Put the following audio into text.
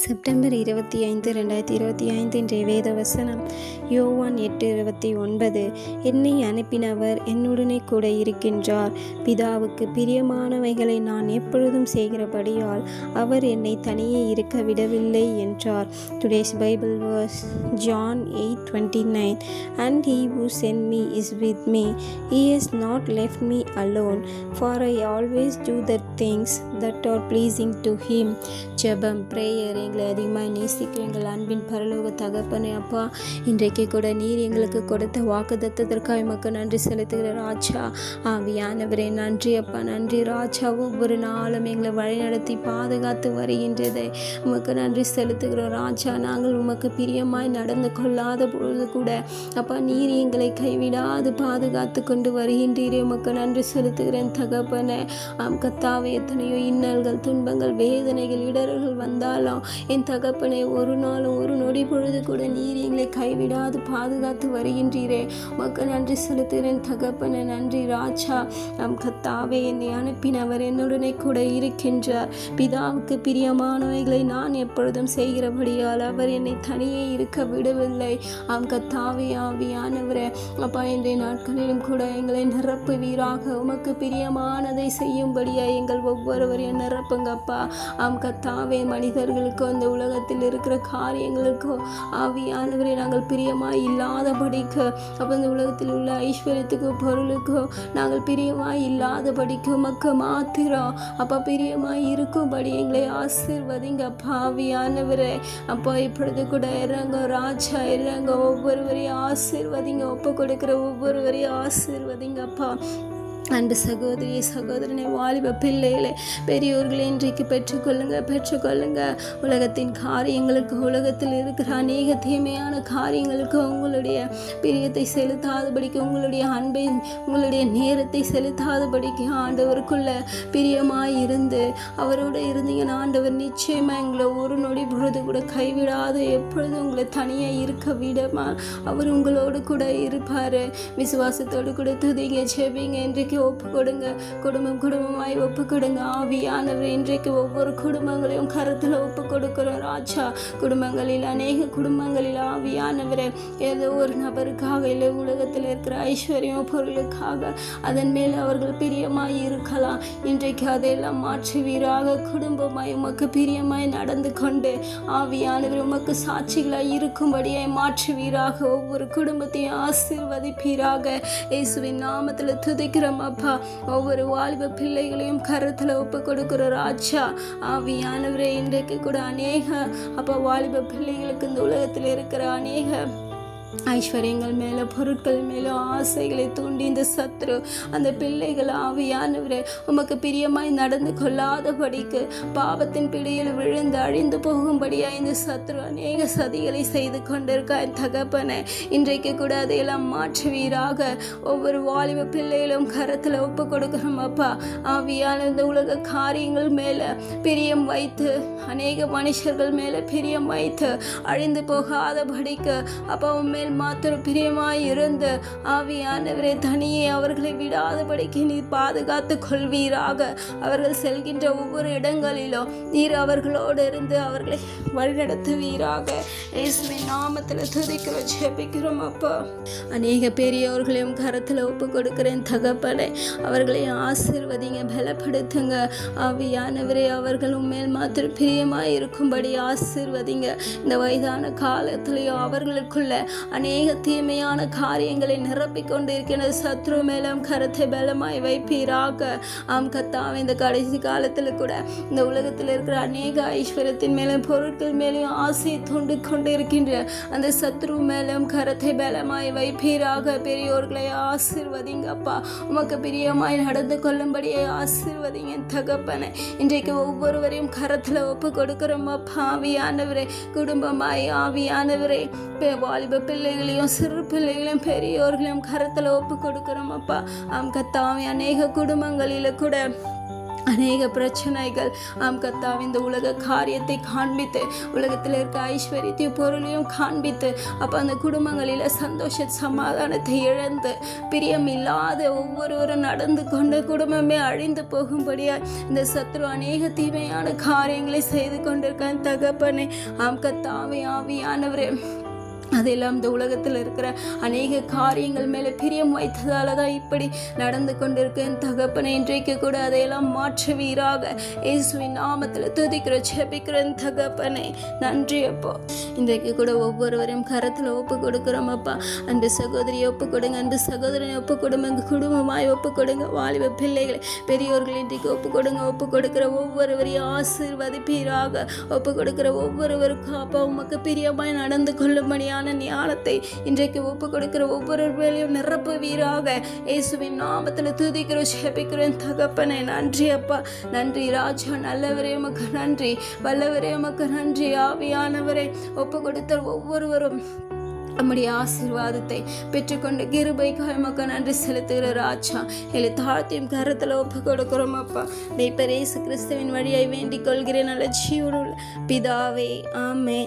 September இருபத்தி ஐந்து ரெண்டாயிரத்தி இருபத்தி ஐந்து இன்றைய வேத வசனம் யோவான் எட்டு இருபத்தி ஒன்பது. என்னை அனுப்பினவர் என்னுடனே கூட இருக்கின்றார். பிதாவுக்கு பிரியமானவைகளை நான் எப்பொழுதும் செய்கிறபடியால் அவர் என்னை தனியே இருக்க விடவில்லை என்றார். Today's Bible verse John eight twenty nine and he who sent me is with me he is not left me alone for I always do the things that are pleasing to him ஜெபம் praying எங்களை அதிகமாக நேசிக்கிற எங்கள் அன்பின் பரலோக தகப்பனே அப்பா. இன்றைக்கு கூட நீர் எங்களுக்கு கொடுத்த வாக்கு தத்தத்திற்காக எமக்கு நன்றி செலுத்துகிற ராஜா. ஆவியானவரே நன்றி அப்பா நன்றி. ராஜா ஒவ்வொரு நாளும் எங்களை வழிநடத்தி பாதுகாத்து வருகின்றதை. உமக்கு நன்றி செலுத்துகிறோம் ராஜா. நாங்கள் உமக்கு பிரியமாய் நடந்து கொள்ளாத பொழுது கூட அப்பா நீர் எங்களை கைவிடாது பாதுகாத்து கொண்டு வருகின்றீரே. உமக்கு நன்றி செலுத்துகிறேன் தகப்பனை. ஆம் கத்தாவே எத்தனையோ இன்னல்கள் துன்பங்கள் வேதனைகள் இடர்கள் வந்தாலும் என் தகப்பனை ஒரு நாளும் ஒரு நொடி பொழுது கூட நீர் எங்களை கைவிடாது பாதுகாத்து வருகின்றீரே. உமக்கு நன்றி செலுத்துகிறேன் தகப்பனே நன்றி ராஜா. நம் கத்தாவே என்னை அனுப்பினவர் என்னுடனே கூட இருக்கின்றார். பிதாவுக்கு பிரியமானவைகளை நான் எப்பொழுதும் செய்கிறபடியால் அவர் என்னை தனியே இருக்க விடவில்லை. ஆம் கத்தாவே ஆவியானவரே அப்பா இன்றைய நாட்களிலும் கூட எங்களை நிரப்புவீராக. உமக்கு பிரியமானதை செய்யும்படியா எங்கள் ஒவ்வொருவரையும் நிரப்புங்கப்பா. ஆம் கத்தாவே மனிதர்களுக்கு இந்த உலகத்தில் இருக்கிற காரியங்களுக்கோ ஆவியானவரை நாங்கள் பிரியமாய் இல்லாதபடிக்கு அப்போ இந்த உலகத்தில் உள்ள ஐஸ்வர்யத்துக்கோ பொருளுக்கோ நாங்கள் பிரியமாய் இல்லாதபடிக்கு மக்க மாத்திரம். அப்பா பிரியமாய் இருக்கும்படி எங்களை ஆசீர்வதிங்க பாவியானவரே அப்போ அப்பா இப்பொழுது கூட இறங்க ராஜா இறங்க ஒவ்வொருவரையும் ஆசீர்வதிங்க ஒப்பு கொடுக்குற ஒவ்வொருவரையும் ஆசிர்வதிங்கப்பா அன்பு சகோதரி சகோதரனை வாலிப பிள்ளைகளை பெரியோர்களை இன்றைக்கு பெற்றுக்கொள்ளுங்க பெற்றுக்கொள்ளுங்க. உலகத்தின் காரியங்களுக்கு உலகத்தில் இருக்கிற அநேக தீமையான காரியங்களுக்கு உங்களுடைய பிரியத்தை செலுத்தாதபடிக்கு உங்களுடைய அன்பை உங்களுடைய நேரத்தை செலுத்தாதபடிக்கு ஆண்டவருக்குள்ள பிரியமாய் இருந்து அவரோட இருந்தீங்கன்னா ஆண்டவர் நிச்சயமாக எங்களை ஒரு நொடி பொழுது கூட கைவிடாத எப்பொழுதும் உங்களை தனியாக இருக்க விடமா. அவர் உங்களோடு கூட இருப்பார். விசுவாசத்தோடு கூட துதிங்க செவிங்க என்று இன்றைக்கு ஒப்பு கொடுங்க குடும்பம் குடும்பமாய் ஒப்பு கொடுங்க ஆவியானவர் இன்றைக்கு ஒவ்வொரு குடும்பங்களையும் கருத்தில் ஒப்பு கொடுக்கிறோம் ராஜா. குடும்பங்களில் அநேக குடும்பங்களில் ஆவியானவர் ஏதோ ஒரு நபருக்காக இல்லை உலகத்தில் இருக்கிற ஐஸ்வர்யம் பொருளுக்காக அதன் மேல் அவர்கள் பிரியமாய் இருக்கலாம். இன்றைக்கு அதையெல்லாம் மாற்றுவீராக. குடும்பமாய் உமக்கு பிரியமாய் நடந்து கொண்டு ஆவியானவர் உமக்கு சாட்சிகளாய் இருக்கும்படியாய் மாற்றுவீராக. ஒவ்வொரு குடும்பத்தையும் ஆசீர்வதிப்பீராக. இயேசுவின் நாமத்தில் அப்பா ஒவ்வொரு வாலிப பிள்ளைகளையும் கருத்தில் ஒப்பு கொடுக்கிற ராஜா. ஆவியானவரே இன்றைக்கு கூட அநேக அப்பா வாலிப பிள்ளைகளுக்கு இந்த உலகத்தில் இருக்கிற அநேக ஐஸ்வர்யங்கள் மேலே பொருட்கள் மேலே ஆசைகளை தூண்டி இந்த சத்ரு அந்த பிள்ளைகள் ஆவியானவரே உமக்கு பிரியமாய் நடந்து கொள்ளாதபடிக்கு பாவத்தின் பிடியில் விழுந்து அழிந்து போகும்படியாக இந்த சத்ரு அநேக சதிகளை செய்து கொண்டிருக்க தகப்பனை இன்றைக்கு கூட அதையெல்லாம் மாற்றுவீராக. ஒவ்வொரு வாலிப பிள்ளைகளும் கரத்தில் ஒப்பு கொடுக்கணும் அப்பா. ஆவியான இந்த உலக காரியங்கள் மேலே பிரியம் வைத்து அநேக மனுஷர்கள் மேலே பிரியம் வைத்து அழிந்து போகாதபடிக்கு அப்பா உன் மேல் மாத்திரம் பிரியமாய் இருந்து ஆவியானவரை தனியே அவர்களை விடாதபடிக்கு நீர் பாதுகாத்து கொள்வீராக. அவர்கள் செல்கின்ற ஒவ்வொரு இடங்களிலும் நீர் அவர்களோடு இருந்து அவர்களை வழிநடத்துவீராக. இயேசுவின் நாமத்தில் துதிக்கிறோம் ஜெபிக்கிறோம் அப்பா. அநேக பெரியவர்களையும் கரத்தில் ஒப்பு கொடுக்கிறேன் தகப்பனை. அவர்களை ஆசிர்வதிங்க பலப்படுத்துங்க. ஆவியானவரே அவர்கள் உண்மையில் மாத்திரம் பிரியமாய் இருக்கும்படி ஆசிர்வதிங்க இந்த வயதான காலத்திலையும் அவர்களுக்குள்ள அநேக தீமையான காரியங்களை நிரப்பிக் கொண்டிருக்கிற சத்ரு மேலும் கருத்தை பலமாய் வைப்பீராக. ஆம் கத்தாவே இந்த கடைசி காலத்தில் கூட இந்த உலகத்தில் இருக்கிற அநேக ஐஸ்வர்யத்தின் மேலும் பொருட்கள் மேலும் ஆசை தூண்டு கொண்டிருக்கின்ற அந்த சத்ரு மேலும் கரத்தை பலமாய் வைப்பீராக. பெரியோர்களை ஆசிர்வதிங்கப்பா உமக்கு பிரியமாய் நடந்து கொள்ளும்படியே ஆசிர்வதிங்க தகப்பனை. இன்றைக்கு ஒவ்வொருவரையும் கரத்தில் ஒப்பு கொடுக்குறோம் அப்பா. ஆவியானவரே குடும்பமாய் ஆவியானவரே. வாலிப பிள்ளை பிள்ளைகளையும் சிறு பிள்ளைகளையும் பெரியோர்களையும் கரத்தில் ஒப்பு கொடுக்குறோம் அப்பா. ஆம் கத்தாவே அநேக குடும்பங்களில் கூட அநேக பிரச்சனைகள். ஆம் கத்தாவே இந்த உலக காரியத்தை காண்பித்து உலகத்தில் இருக்க ஐஸ்வர்யத்தையும் பொருளையும் காண்பித்து அப்போ அந்த குடும்பங்களில் சந்தோஷ சமாதானத்தை இழந்து பிரியம் இல்லாத ஒவ்வொருவரும் நடந்து கொண்டு குடும்பமே அழிந்து போகும்படியாக இந்த சத்ரு அநேக தீமையான காரியங்களை செய்து கொண்டிருக்கான் தகப்பனே. ஆம் கத்தாவை ஆவியானவரே. அதெல்லாம் இந்த உலகத்தில் இருக்கிற அநேக காரியங்கள் மேலே பிரியம் வைத்ததால தான் இப்படி நடந்து கொண்டிருக்கேன் தகப்பனை இன்றைக்கு கூட அதையெல்லாம் மாற்றுவீராக. இயேசுவின் நாமத்தில் துதிக்கிறோம் செபிக்கிறேன் தகப்பனே. நன்றி அப்போ. இன்றைக்கு கூட ஒவ்வொருவரையும் கரத்தில் ஒப்பு கொடுக்குறோம் அப்பா. அன்பு சகோதரியை ஒப்பு கொடுங்க அன்பு சகோதரனை ஒப்பு கொடுங்க எங்கள் குடும்பமாய் ஒப்பு கொடுங்க வாலிப பிள்ளைகளை பெரியோர்கள் இன்றைக்கு ஒப்பு கொடுங்க ஒப்பு கொடுக்குற ஒவ்வொருவரையும் ஆசீர்வதிப்பீராக. ஒப்பு கொடுக்குற ஒவ்வொருவருக்கும் அப்பா உமக்கு பிரியமாய் நடந்து கொள்ளும்படியான ஞானத்தை இன்றைக்கு ஒப்பு கொடுக்கிற நிரப்பு வீராக இயேசுவின் நாமத்தில் துதிக்கிறோம் செபிக்கிறோம் தகப்பனே நன்றி அப்பா. நன்றி ராஜா நல்லவரே உமக்கு நன்றி. வல்லவரே உமக்கு நன்றி. ஆவியானவரே ஒப்பு கொடுத்த ஒவ்வொருவரும் நம்முடைய ஆசீர்வாதத்தை பெற்றுக்கொண்டு கிருபைக்காய் மக்கள் நன்றி செலுத்துகிற ராஜா. இல்லை தாழ்த்தியும் கரத்தில் ஒப்பு கொடுக்குறோம் அப்பா மெய்ப்பரேசு கிறிஸ்துவின் வழியை வேண்டிக் கொள்கிறேன். நல்ல ஜீவனுள்ள பிதாவே ஆமே